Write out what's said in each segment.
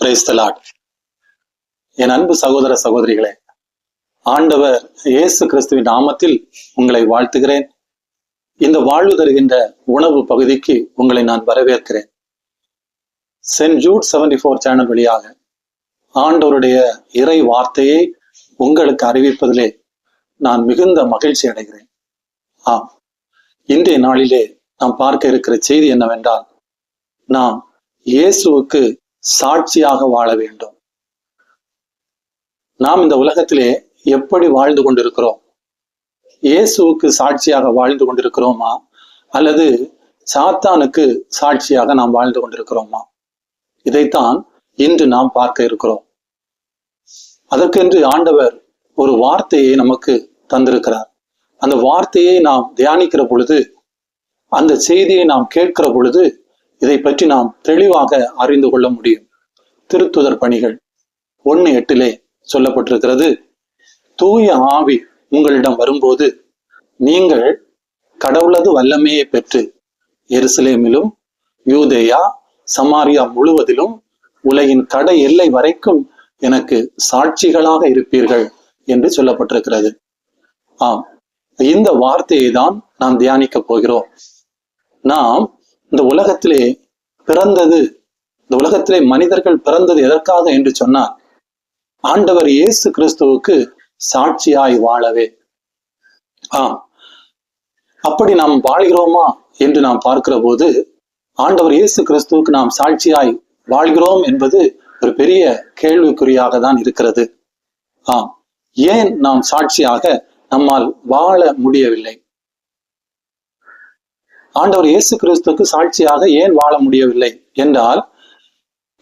Praise the Lord என் அன்பு சகோதர சகோதரிகளே ஆண்டவர் இயேசு கிறிஸ்துவின் நாமத்தில் உங்களை வாழ்த்துகிறேன். இந்த வாழ்வு தருகின்ற உணவு பகுதிக்கு உங்களை நான் வரவேற்கிறேன். Saint Jude seventy four channel வழியாக ஆண்டவருடைய இறை வார்த்தையை உங்களுக்கு அறிவிப்பதிலே நான் மிகுந்த மகிழ்ச்சி அடைகிறேன். ஆம் இன்றைய நாளிலே நாம் பார்க்க இருக்கிற செய்தி என்னவென்றால் நாம் இயேசுவுக்கு சாட்சியாக வாழ வேண்டும். நாம் இந்த உலகத்திலே எப்படி வாழ்ந்து கொண்டிருக்கிறோம்? இயேசுவுக்கு சாட்சியாக வாழ்ந்து கொண்டிருக்கிறோமா? அல்லது சாத்தானுக்கு சாட்சியாக நாம் வாழ்ந்து கொண்டிருக்கிறோமா? இதைத்தான் இன்று நாம் பார்க்க இருக்கிறோம். அதற்கென்று ஆண்டவர் ஒரு வார்த்தையை நமக்கு தந்திருக்கிறார். அந்த வார்த்தையை நாம் தியானிக்கிற பொழுது அந்த செய்தியை நாம் கேட்கிற பொழுது இதை பற்றி நாம் தெளிவாக அறிந்து கொள்ள முடியும். திருத்துதர் பணிகள் ஒன்னு எட்டிலே சொல்லப்பட்டிருக்கிறது. தூய ஆவி உங்களிடம் வரும்போது நீங்கள் கடவுளது வல்லமையை பெற்று எருசலேமிலும் யூதேயா சமாரியா முழுவதிலும் உலகின் கடை எல்லை வரைக்கும் எனக்கு சாட்சிகளாக இருப்பீர்கள் என்று சொல்லப்பட்டிருக்கிறது. ஆம் இந்த வார்த்தையை தான் நாம் தியானிக்க போகிறோம். நாம் இந்த உலகத்திலே பிறந்தது இந்த உலகத்திலே மனிதர்கள் பிறந்தது எதற்காக என்று சொன்னார் ஆண்டவர் இயேசு கிறிஸ்துவுக்கு சாட்சியாய் வாழவே. ஆம். அப்படி நாம் வாழ்கிறோமா என்று நாம் பார்க்கிற போது ஆண்டவர் இயேசு கிறிஸ்துவுக்கு நாம் சாட்சியாய் வாழ்கிறோம் என்பது ஒரு பெரிய கேள்விக்குறியாக தான் இருக்கிறது. ஆம். ஏன் நாம் சாட்சியாக நம்மால் வாழ முடியவில்லை? ஆண்டவர் இயேசு கிறிஸ்துக்கு சாட்சியாக ஏன் வாழ முடியவில்லை என்றால்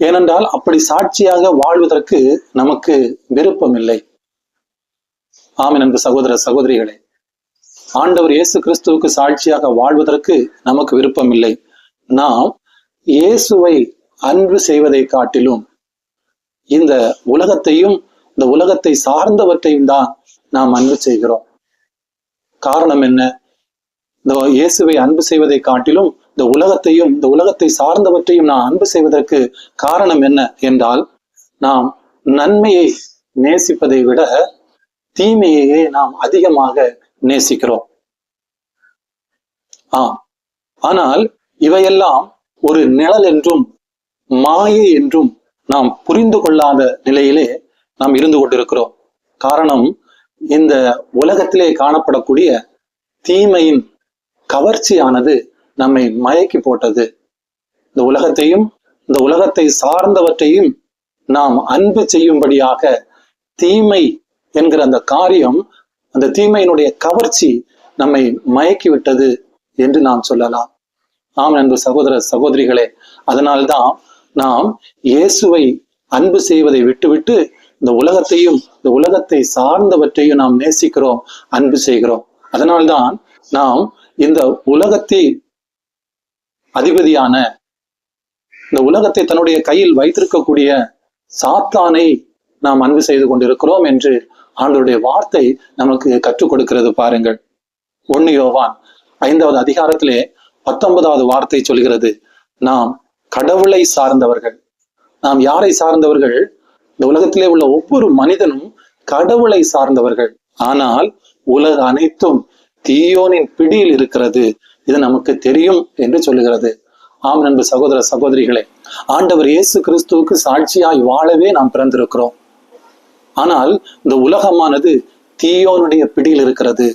ஏனென்றால் அப்படி சாட்சியாக வாழ்வதற்கு நமக்கு விருப்பம் இல்லை ஆமின் அன்பு சகோதர சகோதரிகளே ஆண்டவர் இயேசு கிறிஸ்துவுக்கு சாட்சியாக வாழ்வதற்கு நமக்கு விருப்பம் இல்லை நாம் இயேசுவை அன்பு செய்வதை காட்டிலும் இந்த உலகத்தையும் இந்த உலகத்தை சார்ந்தவற்றையும் தான் நாம் அன்பு செய்கிறோம். காரணம் என்ன? இந்த இயேசுவை அன்பு செய்வதை காட்டிலும் இந்த உலகத்தையும் இந்த உலகத்தை சார்ந்தவற்றையும் நான் அன்பு செய்வதற்கு காரணம் என்ன என்றால் நாம் நன்மையை நேசிப்பதை விட தீமையையே நாம் அதிகமாக நேசிக்கிறோம். ஆம். ஆனால் இவையெல்லாம் ஒரு நிழல் என்றும் மாயை என்றும் நாம் புரிந்து கொள்ளாத நிலையிலே நாம் இருந்து கொண்டிருக்கிறோம். காரணம் இந்த உலகத்திலே காணப்படக்கூடிய தீமையின் கவர்ச்சியானது நம்மை மயக்கி போட்டது. இந்த உலகத்தையும் இந்த உலகத்தை சார்ந்தவற்றையும் நாம் அன்பு செய்யும்படியாக தீமை என்கிற அந்த காரியம் அந்த தீமையினுடைய கவர்ச்சி நம்மை மயக்கி விட்டது என்று நாம் சொல்லலாம். ஆம் அன்பு சகோதர சகோதரிகளே அதனால்தான் நாம் இயேசுவை அன்பு செய்வதை விட்டுவிட்டு இந்த உலகத்தையும் இந்த உலகத்தை சார்ந்தவற்றையும் நாம் நேசிக்கிறோம் அன்பு செய்கிறோம். அதனால்தான் நாம் இந்த உலகத்தை அதிபதியான இந்த உலகத்தை தன்னுடைய கையில் வைத்திருக்கக்கூடிய சாத்தானை நாம் அன்பு செய்து கொண்டிருக்கிறோம் என்று ஆண்டருடைய வார்த்தை நமக்கு கற்றுக் கொடுக்கிறது பாருங்கள். ஒன்னு யோவான் ஐந்தாவது அதிகாரத்திலே பத்தொன்பதாவது வார்த்தை சொல்கிறது நாம் கடவுளை சார்ந்தவர்கள். நாம் யாரை சார்ந்தவர்கள்? இந்த உலகத்திலே உள்ள ஒவ்வொரு மனிதனும் கடவுளை சார்ந்தவர்கள். ஆனால் உலக அனைத்தும் தீயோனின் பிடியில் இருக்கிறது. இது நமக்கு தெரியும் என்று சொல்லுகிறது. ஆம் நண்பு சகோதர சகோதரிகளே ஆண்டவர் இயேசு கிறிஸ்துவுக்கு சாட்சியாய் வாழவே நாம் பிறந்திருக்கிறோம். ஆனால் இந்த உலகமானது தீயோனுடைய பிடியில் இருக்கிறது.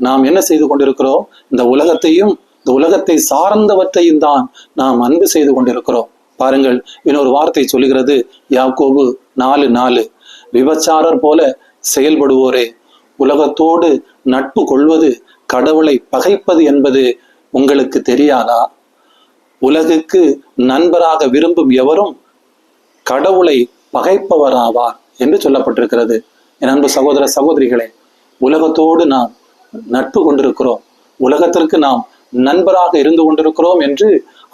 நாம் என்ன செய்து கொண்டிருக்கிறோம்? இந்த உலகத்தையும் இந்த உலகத்தை சார்ந்தவற்றையும் தான் நாம் அன்பு செய்து கொண்டிருக்கிறோம். பாருங்கள் இன்னொரு வார்த்தை சொல்லுகிறது யாக்கோபு நாலு நாலு. விபச்சாரர் போல செயல்படுவோரே உலகத்தோடு நட்பு கொள்வது கடவுளை பகைப்பது என்பது உங்களுக்கு தெரியாதா? உலகுக்கு நண்பராக விரும்பும் எவரும் கடவுளை பகைப்பவராவார் என்று சொல்லப்பட்டிருக்கிறது. என் அன்பு சகோதர சகோதரிகளே உலகத்தோடு நாம் நட்பு கொண்டிருக்கிறோம். உலகத்திற்கு நாம் நண்பராக இருந்து கொண்டிருக்கிறோம் என்று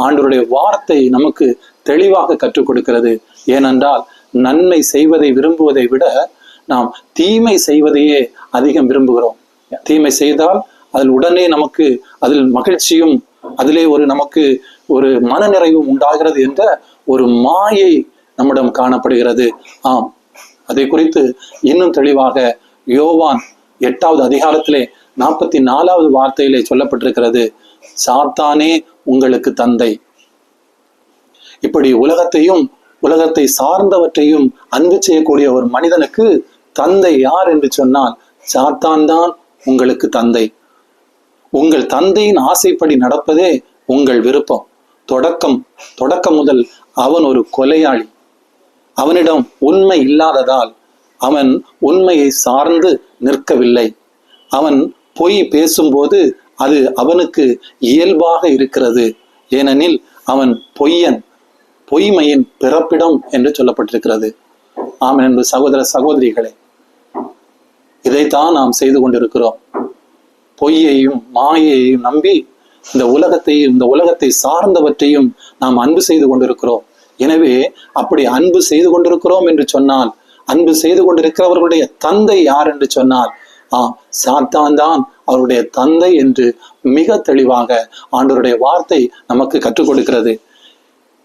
ஆண்டவருடைய வார்த்தை நமக்கு தெளிவாக கற்றுக் கொடுக்கிறது. ஏனென்றால் நன்மை செய்வதை விரும்புவதை விட நாம் தீமை செய்வதையே அதிகம் விரும்புகிறோம். தீமை செய்தால் அதில் உடனே நமக்கு அதில் மகிழ்ச்சியும் அதிலே ஒரு நமக்கு ஒரு மனநிறைவும் உண்டாகிறது என்ற ஒரு மாயை நம்மிடம் காணப்படுகிறது. ஆம். அதை குறித்து இன்னும் தெளிவாக யோவான் எட்டாவது அதிகாரத்திலே நாற்பத்தி நாலாவது வார்த்தையிலே சொல்லப்பட்டிருக்கிறது. சாத்தானே உங்களுக்கு தந்தை. இப்படி உலகத்தையும் உலகத்தை சார்ந்தவற்றையும் அன்பு செய்யக்கூடிய ஒரு மனிதனுக்கு தந்தை யார் என்று சொன்னால் சாத்தான் தான் உங்களுக்கு தந்தை. உங்கள் தந்தையின் ஆசைப்படி நடப்பதே உங்கள் விருப்பம். தொடக்கம் தொடக்கம் முதல் அவன் ஒரு கொலையாளி. அவனிடம் உண்மை இல்லாததால் அவன் உண்மையை சார்ந்து நிற்கவில்லை. அவன் பொய் பேசும்போது அது அவனுக்கு இயல்பாக இருக்கிறது. ஏனெனில் அவன் பொய்யன் பொய்மையின் பிறப்பிடம் என்று சொல்லப்பட்டிருக்கிறது. ஆம் என்பது சகோதர சகோதரிகளே. இதைத்தான் நாம் செய்து கொண்டிருக்கிறோம். பொய்யையும் மாயையையும் நம்பி இந்த உலகத்தையும் இந்த உலகத்தை சார்ந்தவற்றையும் நாம் அன்பு செய்து கொண்டிருக்கிறோம். எனவே அப்படி அன்பு செய்து கொண்டிருக்கிறோம் என்று சொன்னால் அன்பு செய்து கொண்டிருக்கிறவர்களுடைய தந்தை யார் என்று சொன்னால் ஆ சாத்தான் தான் அவருடைய தந்தை என்று மிக தெளிவாக ஆண்டவருடைய வார்த்தை நமக்கு கற்றுக் கொடுக்கிறது.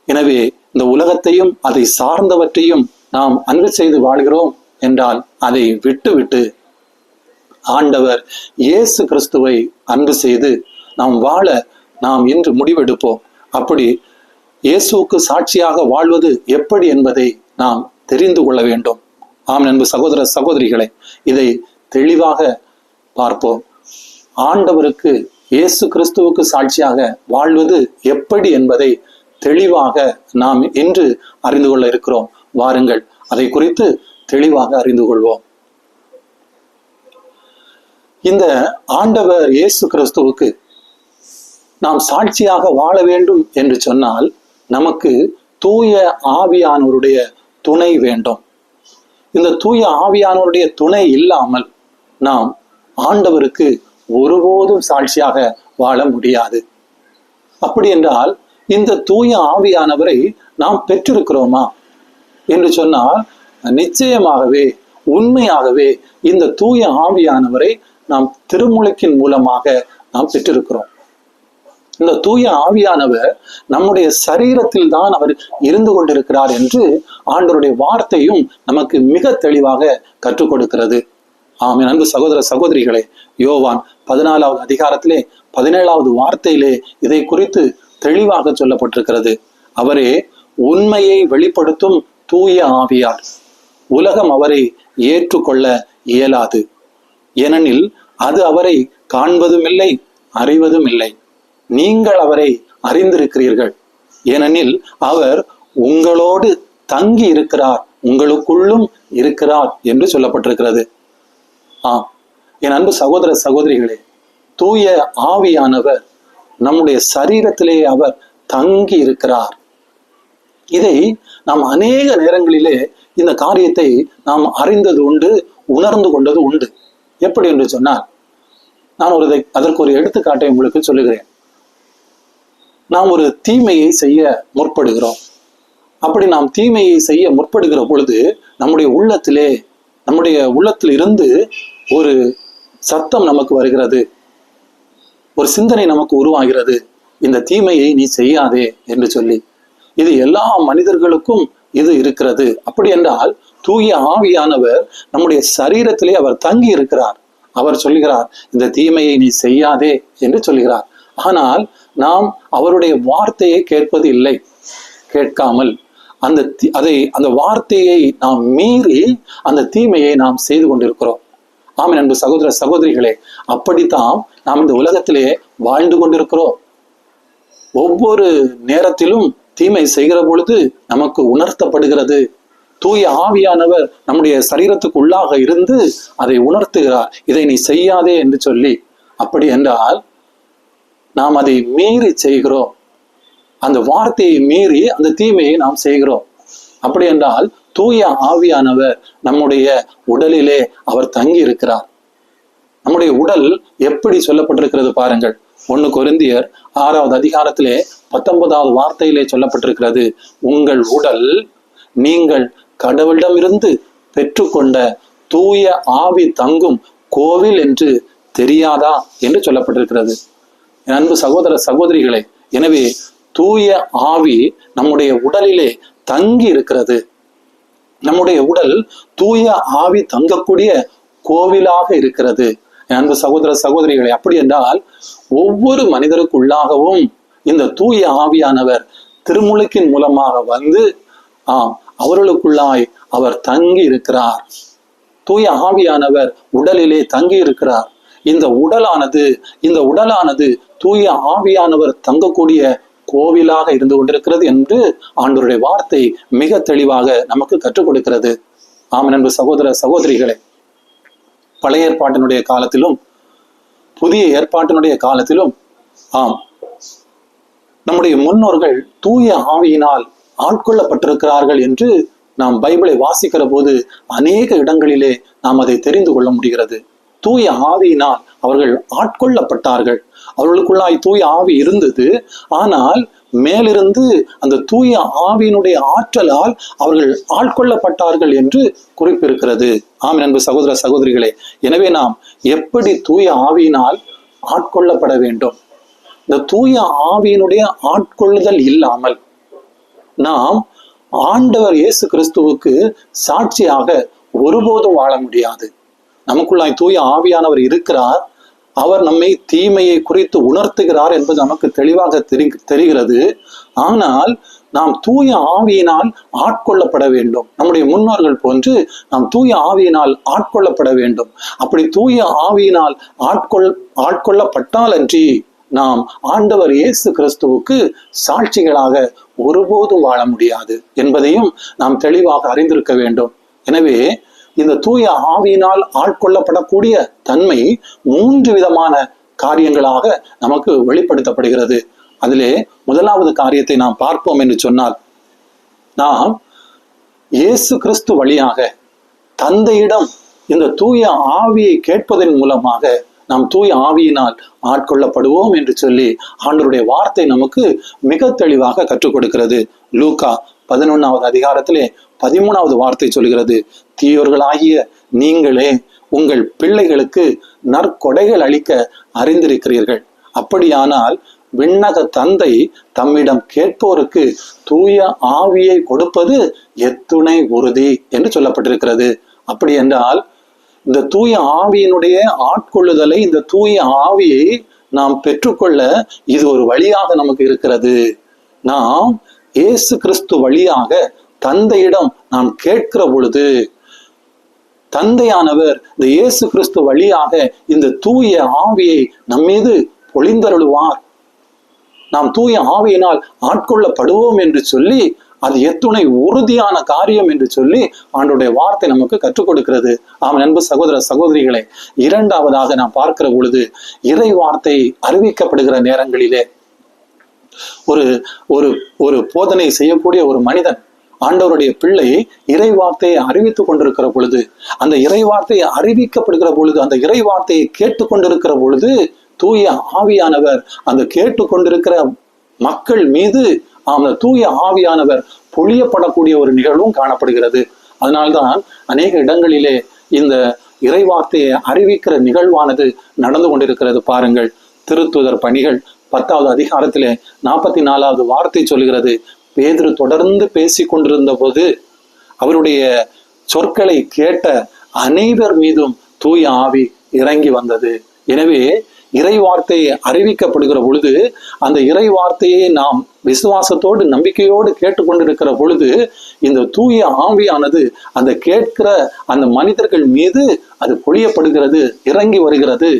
எனவே இந்த உலகத்தையும் அதை சார்ந்தவற்றையும் நாம் அன்பு செய்து வாழ்கிறோம் என்றால் அதை விட்டுவிட்டு ஆண்டவர் இயேசு கிறிஸ்துவை அன்பு செய்து நாம் வாழ நாம் இன்று முடிவெடுப்போம். அப்படி இயேசுவுக்கு சாட்சியாக வாழ்வது எப்படி என்பதை நாம் தெரிந்து கொள்ள வேண்டும். ஆம் அன்பு சகோதர சகோதரிகளை இதை தெளிவாக பார்ப்போம். ஆண்டவருக்கு இயேசு கிறிஸ்துவுக்கு சாட்சியாக வாழ்வது எப்படி என்பதை தெளிவாக நாம் இன்று அறிந்து கொள்ள இருக்கிறோம். வாருங்கள் அதை குறித்து தெளிவாக அறிந்து கொள்வோம். இந்த ஆண்டவர் இயேசு கிறிஸ்துவுக்கு நாம் சாட்சியாக வாழ வேண்டும் என்று சொன்னால் நமக்கு தூய ஆவியானவருடைய துணை வேண்டும். இந்த தூய ஆவியானவருடைய துணை இல்லாமல் நாம் ஆண்டவருக்கு ஒருபோதும் சாட்சியாக வாழ முடியாது. அப்படி என்றால் இந்த தூய ஆவியானவரை நாம் பெற்றிருக்கிறோமா என்று சொன்னால் நிச்சயமாகவே உண்மையாகவே இந்த தூய ஆவியானவரை நாம் திருமுழுக்கின் மூலமாக நாம் பெற்றிருக்கிறோம். இந்த தூய ஆவியானவர் நம்முடைய சரீரத்தில் தான் அவர் இருந்து கொண்டிருக்கிறார் என்று ஆண்டவருடைய வார்த்தையும் நமக்கு மிக தெளிவாக கற்றுக் கொடுக்கிறது. ஆமே என் அன்பு சகோதர சகோதரிகளே யோவான் பதினாலாவது அதிகாரத்திலே பதினேழாவது வார்த்தையிலே இதை குறித்து தெளிவாக சொல்லப்பட்டிருக்கிறது. அவரே உண்மையை வெளிப்படுத்தும் தூய ஆவியார். உலகம் அவரை ஏற்றுக்கொள்ள இயலாது. ஏனெனில் அது அவரை காண்பதும் இல்லை அறிவதும் இல்லை நீங்கள் அவரை அறிந்திருக்கிறீர்கள். ஏனெனில் அவர் உங்களோடு தங்கி இருக்கிறார் உங்களுக்குள்ளும் இருக்கிறார் என்று சொல்லப்பட்டிருக்கிறது. ஆம் என் அன்பு சகோதர சகோதரிகளே தூய ஆவியானவர் நம்முடைய சரீரத்திலே அவர் தங்கி இருக்கிறார். இதை நாம் அநேக நேரங்களிலே இந்த காரியத்தை நாம் அறிந்தது உண்டு உணர்ந்து கொண்டது உண்டு. எப்படி என்று சொன்னால் நான் ஒரு அதற்கு ஒரு எடுத்துக்காட்டை உங்களுக்கு சொல்லுகிறேன். நாம் ஒரு தீமையை செய்ய முற்படுகிறோம். அப்படி நாம் தீமையை செய்ய முற்படுகிற பொழுது நம்முடைய உள்ளத்திலே நம்முடைய உள்ளத்தில் இருந்து ஒரு சத்தம் நமக்கு வருகிறது. ஒரு சிந்தனை நமக்கு உருவாகிறது. இந்த தீமையை நீ செய்யாதே என்று சொல்லி. இது எல்லா மனிதர்களுக்கும் இது இருக்கிறது. அப்படி என்றால் தூய ஆவியானவர் நம்முடைய சரீரத்திலே அவர் தங்கி இருக்கிறார். அவர் சொல்கிறார் இந்த தீமையை நீ செய்யாதே என்று சொல்கிறார். ஆனால் நாம் அவருடைய வார்த்தையை கேட்பது இல்லை. கேட்காமல் அந்த தி- அதை அந்த வார்த்தையை நாம் மீறி அந்த தீமையை நாம் செய்து கொண்டிருக்கிறோம். ஆமென் அன்பு சகோதர சகோதரிகளே அப்படித்தான் நாம் இந்த உலகத்திலே வாழ்ந்து கொண்டிருக்கிறோம். ஒவ்வொரு நேரத்திலும் தீமை செய்கிற பொழுது நமக்கு உணர்த்தப்படுகிறது. தூய ஆவியானவர் நம்முடைய சரீரத்துக்கு உள்ளாக இருந்து அதை உணர்த்துகிறார். இதை நீ செய்யாதே என்று சொல்லி. அப்படி என்றால் நாம் அதை மீறி செய்கிறோம். அந்த வார்த்தையை மீறி அந்த தீமையை நாம் செய்கிறோம். அப்படி என்றால் தூய ஆவியானவர் நம்முடைய உடலிலே அவர் தங்கி இருக்கிறார் நம்முடைய உடல் எப்படி சொல்லப்பட்டிருக்கிறது பாருங்கள். ஒண்ணு கொருந்தியர் ஆறாவது அதிகாரத்திலே பத்தொன்பதாவது வார்த்தையிலே சொல்லப்பட்டிருக்கிறது. உங்கள் உடல் நீங்கள் கடவுளிடமிருந்து பெற்றுக்கொண்ட தூய ஆவி தங்கும் கோவில் என்று தெரியாதா என்று சொல்லப்பட்டிருக்கிறது. அன்பு சகோதர சகோதரிகளே எனவே தூய ஆவி நம்முடைய உடலிலே தங்கி இருக்கிறது. நம்முடைய உடல் தூய ஆவி தங்கக்கூடிய கோவிலாக இருக்கிறது. அன்பு சகோதர சகோதரிகளை அப்படி என்றால் ஒவ்வொரு மனிதருக்குள்ளாகவும் இந்த தூய ஆவியானவர் திருமுழுக்கின் மூலமாக வந்து ஆஹ் அவர்களுக்குள்ளாய் அவர் தங்கி இருக்கிறார். தூய ஆவியானவர் உடலிலே தங்கி இருக்கிறார். இந்த உடலானது இந்த உடலானது தூய ஆவியானவர் தங்கக்கூடிய கோவிலாக இருந்து கொண்டிருக்கிறது என்று ஆண்டோருடைய வார்த்தை மிக தெளிவாக நமக்கு கற்றுக் கொடுக்கிறது. ஆமன் என்பது சகோதர சகோதரிகளே பழைய ஏற்பாட்டினுடைய காலத்திலும் புதிய ஏற்பாட்டினுடைய காலத்திலும் ஆம் நம்முடைய முன்னோர்கள் தூய ஆவியினால் ஆட்கொள்ளப்பட்டிருக்கிறார்கள் என்று நாம் பைபிளை வாசிக்கிற போது அநேக இடங்களிலே நாம் அதை தெரிந்து கொள்ள முடிகிறது. தூய ஆவியினால் அவர்கள் ஆட்கொள்ளப்பட்டார்கள். அவர்களுக்குள்ளாய் தூய ஆவி இருந்தது. ஆனால் மேலிருந்து அந்த தூய ஆவியினுடைய ஆற்றலால் அவர்கள் ஆட்கொள்ளப்பட்டார்கள் என்று குறிப்பிருக்கிறது. ஆம் அன்பு சகோதர சகோதரிகளே எனவே நாம் எப்படி தூய ஆவியினால் ஆட்கொள்ளப்பட வேண்டும்? இந்த தூய ஆவியினுடைய ஆட்கொள்ளுதல் இல்லாமல் நாம் ஆண்டவர் இயேசு கிறிஸ்துவுக்கு சாட்சியாக ஒருபோதும் வாழ முடியாது. நமக்குள்ளாய் தூய ஆவியானவர் இருக்கிறார். அவர் நம்மை தீமையை குறித்து உணர்த்துகிறார் என்பது நமக்கு தெளிவாக தெரி தெரிகிறது. ஆனால் நாம் தூய ஆவியினால் ஆட்கொள்ளப்பட வேண்டும். நம்முடைய முன்னோர்கள் போன்று நாம் தூய ஆவியினால் ஆட்கொள்ளப்பட வேண்டும். அப்படி தூய ஆவியினால் ஆட்கொள் ஆட்கொள்ளப்பட்டால் அன்றி நாம் ஆண்டவர் இயேசு கிறிஸ்துவுக்கு சாட்சிகளாக ஒருபோதும் வாழ முடியாது என்பதையும் நாம் தெளிவாக அறிந்திருக்க வேண்டும். எனவே இந்த தூய ஆவியினால் ஆட்கொள்ளப்படக்கூடிய தன்மை மூன்று விதமான காரியங்களாக நமக்கு வெளிப்படுத்தப்படுகிறது. அதிலே முதலாவது காரியத்தை நாம் பார்ப்போம் என்று சொன்னால் நாம் இயேசு கிறிஸ்து வழியாக தந்தையிடம் இந்த தூய ஆவியை கேட்பதன் மூலமாக நாம் தூய ஆவியினால் ஆட்கொள்ளப்படுவோம் என்று சொல்லி ஆண்டவருடைய வார்த்தை நமக்கு மிக தெளிவாக கற்றுக் கொடுக்கிறது. லூகா பதினொன்னாவது அதிகாரத்திலே பதிமூணாவது வார்த்தை சொல்கிறது தீயோர்களாகிய நீங்களே உங்கள் பிள்ளைகளுக்கு நற்கொடைகள் அளிக்க அறிந்திருக்கிறீர்கள். அப்படியானால் விண்ணக தந்தை தம்மிடம் கேட்போருக்கு தூய ஆவியை கொடுப்பது எத்துணை உறுதி என்று சொல்லப்பட்டிருக்கிறது. அப்படி என்றால் இந்த தூய ஆவியினுடைய ஆட்கொள்ளுதலை இந்த தூய ஆவியை நாம் பெற்றுக்கொள்ள இது ஒரு வழியாக நமக்கு இருக்கிறது. நாம் இயேசு கிறிஸ்து வழியாக தந்தையிடம் நாம் கேட்கிற பொழுது தந்தையானவர் இந்த இயேசு கிறிஸ்து வழியாக இந்த தூய ஆவியை நம்மீது பொழிந்தருளுவார். நாம் தூய ஆவியினால் ஆட்கொள்ளப்படுவோம் என்று சொல்லி அது எத்துணை உறுதியான காரியம் என்று சொல்லி ஆண்டுடைய வார்த்தை நமக்கு கற்றுக் கொடுக்கிறது. ஆம் அன்பு சகோதர சகோதரிகளை இரண்டாவதாக நாம் பார்க்கிற பொழுது இறை வார்த்தை அறிவிக்கப்படுகிற நேரங்களிலே ஒரு ஒரு ஒரு போதனை செய்யக்கூடிய ஒரு மனிதன் ஆண்டவருடைய பிள்ளை இறை வார்த்தையை அறிவித்துக் கொண்டிருக்கிற பொழுது அந்த இறை வார்த்தையை அறிவிக்கப்படுகிற பொழுது அந்த இறை வார்த்தையை கேட்டுக்கொண்டிருக்கிற பொழுது தூய ஆவியானவர் அந்த கேட்டுக்கொண்டிருக்கிற மக்கள் மீது அந்த தூய ஆவியானவர் பொழியப்படக்கூடிய ஒரு நிகழ்வும் காணப்படுகிறது. அதனால்தான் அநேக இடங்களிலே இந்த இறைவார்த்தையை அறிவிக்கிற நிகழ்வானது நடந்து கொண்டிருக்கிறது பாருங்கள். திருத்துதர் பணிகள் பத்தாவது அதிகாரத்திலே நாற்பத்தி நாலாவது வார்த்தை சொல்கிறது பேதுரு தொடர்ந்து பேசி கொண்டிருந்த போது அவருடைய சொற்களை கேட்ட அனைவர் மீதும் தூய ஆவி இறங்கி வந்தது. எனவே இறை வார்த்தை அறிவிக்கப்படுகிற பொழுது அந்த இறை வார்த்தையை நாம் விசுவாசத்தோடு நம்பிக்கையோடு கேட்டுக்கொண்டிருக்கிற பொழுது இந்த தூய ஆவியானது அந்த கேட்கிற அந்த மனிதர்கள் மீது அது பொழியப்படுகிறது இறங்கி வருகிறது.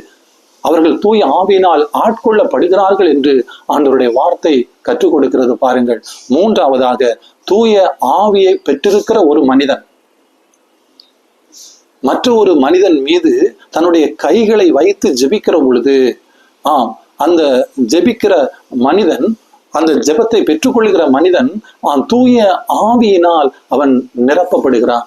அவர்கள் தூய ஆவியினால் ஆட்கொள்ளப்படுகிறார்கள் என்று ஆண்டவருடைய வார்த்தை கற்றுக் கொடுக்கிறது பாருங்கள். மூன்றாவதாக தூய ஆவியை பெற்றிருக்கிற ஒரு மனிதன். மற்ற ஒரு மனிதன் மீது தன்னுடைய கைகளை வைத்து ஜெபிக்கிற பொழுது ஆம் அந்த ஜெபிக்கிற மனிதன் அந்த ஜெபத்தை பெற்றுக்கொள்கிற மனிதன் அவன் தூய ஆவியினால் அவன் நிரப்பப்படுகிறான்.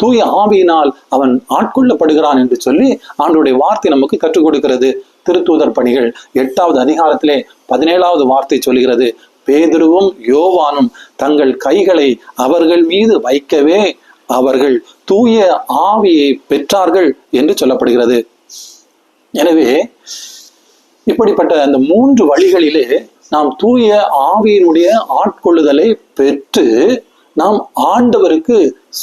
தூய ஆவியினால் அவன் ஆட்கொள்ளப்படுகிறான் என்று சொல்லி ஆண்டுடைய வார்த்தை நமக்கு கற்றுக் கொடுக்கிறது. திருத்தூதர் பணிகள் எட்டாவது அதிகாரத்திலே பதினேழாவது வார்த்தை சொல்கிறது. பேதுருவும் யோவானும் தங்கள் கைகளை அவர்கள் மீது வைக்கவே அவர்கள் தூய ஆவியை பெற்றார்கள் என்று சொல்லப்படுகிறது. எனவே இப்படிப்பட்ட அந்த மூன்று வழிகளிலே நாம் தூய ஆவியினுடைய ஆட்கொள்ளுதலை பெற்று நாம் ஆண்டவருக்கு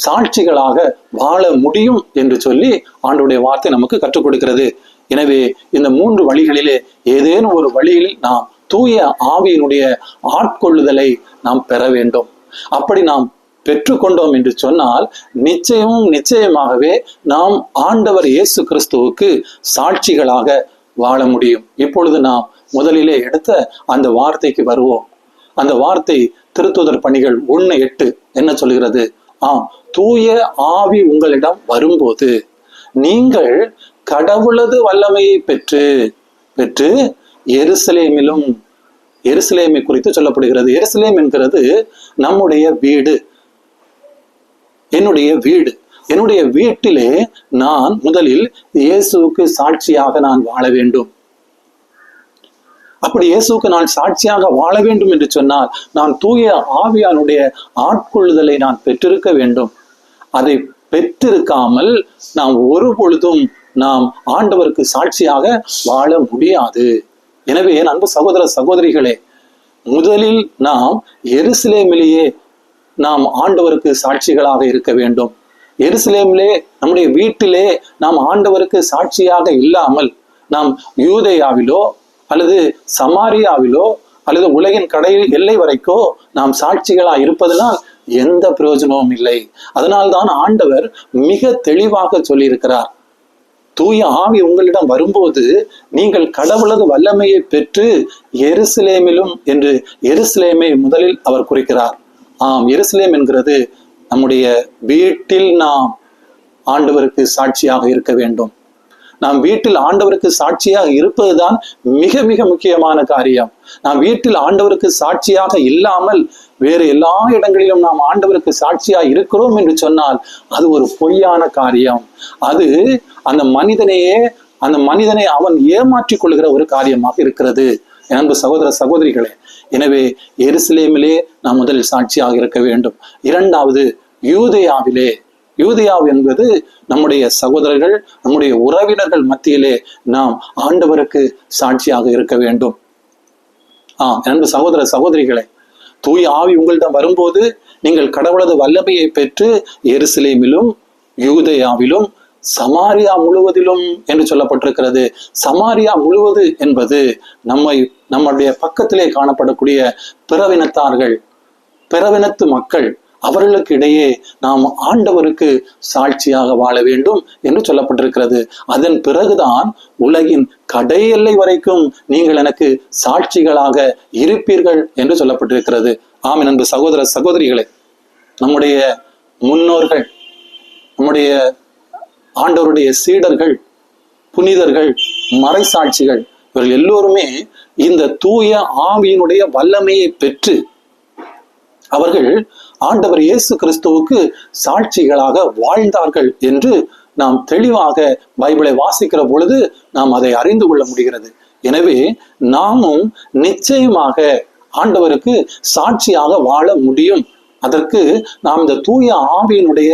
சாட்சிகளாக வாழ முடியும் என்று சொல்லி ஆண்டவருடைய வார்த்தை நமக்கு கற்றுக் கொடுக்கிறது. எனவே இந்த மூன்று வழிகளிலே ஏதேனும் ஒரு வழியில் நாம் தூய ஆவியினுடைய ஆட்கொள்ளுதலை நாம் பெற வேண்டும். அப்படி நாம் பெற்றுக்கொண்டோம் என்று சொன்னால் நிச்சயமும் நிச்சயமாகவே நாம் ஆண்டவர் இயேசு கிறிஸ்துவுக்கு சாட்சிகளாக வாழ முடியும். இப்பொழுது நாம் முதலிலே எடுத்த அந்த வார்த்தைக்கு வருவோம். அந்த வார்த்தை திருத்துதர் பணிகள் ஒண்ணு எட்டு என்ன சொல்கிறது? ஆம் தூய ஆவி உங்களிடம் வரும்போது நீங்கள் கடவுளது வல்லமையை பெற்று பெற்று எருசலேமிலும் எருசலேமை குறித்து சொல்லப்படுகிறது. எருசலேம் என்கிறது நம்முடைய வீடு. என்னுடைய வீடு. என்னுடைய வீட்டிலே நான் முதலில் இயேசுவுக்கு சாட்சியாக நான் வாழ வேண்டும். அப்படி இயேசுக்கு நான் சாட்சியாக வாழ வேண்டும் என்று சொன்னால் நான் தூய ஆவியானுடைய ஆட்கொள்ளுதலை நான் பெற்றிருக்க வேண்டும். அதை பெற்றிருக்காமல் நாம் ஒரு பொழுதும் நாம் ஆண்டவருக்கு சாட்சியாக வாழ முடியாது. எனவே அன்பு சகோதர சகோதரிகளே முதலில் நாம் எருசலேமிலேயே நாம் ஆண்டவருக்கு சாட்சிகளாக இருக்க வேண்டும். எருசலேமிலே நம்முடைய வீட்டிலே நாம் ஆண்டவருக்கு சாட்சியாக இல்லாமல் நாம் யூதையாவிலோ அல்லது சமாரியாவிலோ அல்லது உலகின் கடையில் எல்லை வரைக்கோ நாம் சாட்சிகளா இருப்பதனால் எந்த பிரயோஜனமும் இல்லை. அதனால்தான் ஆண்டவர் மிக தெளிவாக சொல்லியிருக்கிறார். தூய ஆவி உங்களிடம் வரும்போது நீங்கள் கடவுளது வல்லமையை பெற்று எருசலேமிலும் என்று எருசலேமை முதலில் அவர் குறிக்கிறார். ஆம் எருசலேம் என்கிறது நம்முடைய வீட்டில் நாம் ஆண்டவருக்கு சாட்சியாக இருக்க வேண்டும். நாம் வீட்டில் ஆண்டவருக்கு சாட்சியாக இருப்பதுதான் மிக மிக முக்கியமான காரியம். நாம் வீட்டில் ஆண்டவருக்கு சாட்சியாக இல்லாமல் வேறு எல்லா இடங்களிலும் நாம் ஆண்டவருக்கு சாட்சியா இருக்கிறோம் என்று சொன்னால் அது ஒரு பொய்யான காரியம். அது அந்த மனிதனையே அந்த மனிதனை அவன் ஏமாற்றிக் கொள்கிற ஒரு காரியமாக இருக்கிறது. அன்பு சகோதர சகோதரிகளே எனவே எருசலேமிலே நாம் முதலில் சாட்சியாக இருக்க வேண்டும். இரண்டாவது யூதயாவிலே. யூதேயாவு என்பது நம்முடைய சகோதரர்கள் நம்முடைய உறவினர்கள் மத்தியிலே நாம் ஆண்டவருக்கு சாட்சியாக இருக்க வேண்டும். ஆ அன்பு சகோதர சகோதரிகளே தூய ஆவி உங்களிடம் வரும்போது நீங்கள் கடவுளது வல்லமையை பெற்று எருசலேமிலும் யூதயாவிலும் சமாரியா முழுவதிலும் என்று சொல்லப்பட்டிருக்கிறது. சமாரியா முழுவது என்பது நம்மை நம்முடைய பக்கத்திலே காணப்படக்கூடிய பிறவினத்தார்கள் பிறவினத்து மக்கள் அவர்களுக்கு இடையே நாம் ஆண்டவருக்கு சாட்சியாக வாழ வேண்டும் என்று சொல்லப்பட்டிருக்கிறது. அதன் பிறகுதான் உலகின் கடை எல்லை வரைக்கும் நீங்கள் எனக்கு சாட்சிகளாக இருப்பீர்கள் என்று சொல்லப்பட்டிருக்கிறது. ஆம் அன்பு சகோதர சகோதரிகளே நம்முடைய முன்னோர்கள் நம்முடைய ஆண்டவருடைய சீடர்கள் புனிதர்கள் மறைசாட்சிகள் இவர்கள் எல்லோருமே இந்த தூய ஆவியினுடைய வல்லமையை பெற்று அவர்கள் ஆண்டவர் இயேசு கிறிஸ்துவுக்கு சாட்சிகளாக வாழ்ந்தார்கள் என்று நாம் தெளிவாக பைபிளை வாசிக்கிற பொழுது நாம் அதை அறிந்து கொள்ள முடிகிறது. எனவே நாமும் நிச்சயமாக ஆண்டவருக்கு சாட்சியாக வாழ முடியும். அதற்கு நாம் இந்த தூய ஆவியினுடைய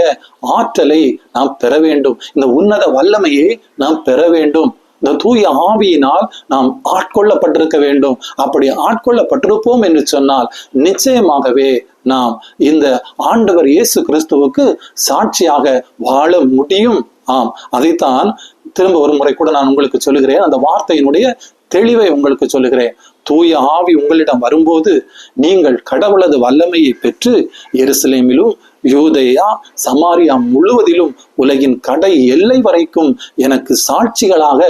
ஆற்றலை நாம் பெற வேண்டும். இந்த உன்னத வல்லமையை நாம் பெற வேண்டும். இந்த தூய ஆவியினால் நாம் ஆட்கொள்ளப்பட்டிருக்க வேண்டும். அப்படி ஆட்கொள்ளப்பட்டிருப்போம் என்று சொன்னால் நிச்சயமாகவே நாம் இந்த ஆண்டவர் இயேசு கிறிஸ்துவுக்கு சாட்சியாக வாழ முடியும். ஆம் அதைத்தான் திரும்ப ஒரு முறை கூட நான் உங்களுக்கு சொல்லுகிறேன். அந்த வார்த்தையினுடைய தெளிவை உங்களுக்கு சொல்லுகிறேன். தூய ஆவி உங்களிடம் வரும்போது நீங்கள் கடவுளது வல்லமையை பெற்று எருசலேமிலும் யூதேயா சமாரியா முழுவதிலும் உலகின் கடை எல்லை வரைக்கும் எனக்கு சாட்சிகளாக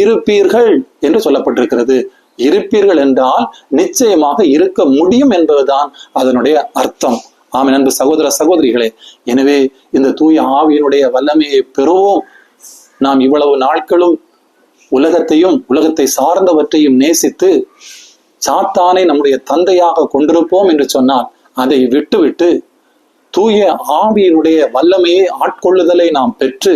இருப்பீர்கள் என்று சொல்லப்பட்டிருக்கிறது. இருப்பீர்கள் என்றால் நிச்சயமாக இருக்க முடியும் என்பதுதான் அதனுடைய அர்த்தம். ஆமென் அன்பு சகோதர சகோதரிகளே எனவே இந்த தூய ஆவியினுடைய வல்லமையை பெறுவோம். நாம் இவ்வளவு நாட்களும் உலகத்தையும் உலகத்தை சார்ந்தவற்றையும் நேசித்து சாத்தானை நம்முடைய தந்தையாக கொண்டிருப்போம் என்று சொன்னால் அதை விட்டுவிட்டு தூய ஆவியினுடைய வல்லமையை ஆட்கொள்ளுதலை நாம் பெற்று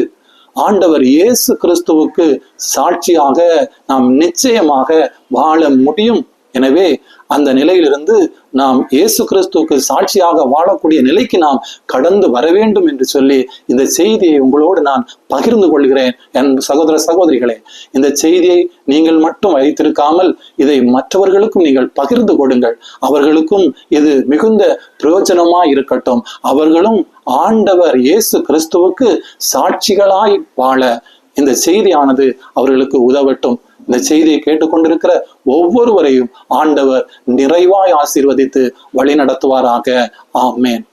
ஆண்டவர் இயேசு கிறிஸ்துவுக்கு சாட்சியாக நாம் நிச்சயமாக வாழ முடியும். எனவே அந்த நிலையிலிருந்து நாம் இயேசு கிறிஸ்துவுக்கு சாட்சியாக வாழக்கூடிய நிலைக்கு நாம் கடந்து வர வேண்டும் என்று சொல்லி இந்த செய்தியை உங்களோடு நான் பகிர்ந்து கொள்கிறேன் என் சகோதர சகோதரிகளே. இந்த செய்தியை நீங்கள் மட்டும் வைத்திருக்காமல் இதை மற்றவர்களுக்கும் நீங்கள் பகிர்ந்து கொடுங்கள். அவர்களுக்கும் இது மிகுந்த பிரயோஜனமாய் இருக்கட்டும். அவர்களும் ஆண்டவர் இயேசு கிறிஸ்துவுக்கு சாட்சிகளாய் வாழ இந்த செய்தியானது அவர்களுக்கு உதவட்டும். இந்த செய்தியை கேட்டுக்கொண்டிருக்கிற ஒவ்வொருவரையும் ஆண்டவர் நிறைவாய் ஆசீர்வதித்து வழி நடத்துவாராக ஆமேன்.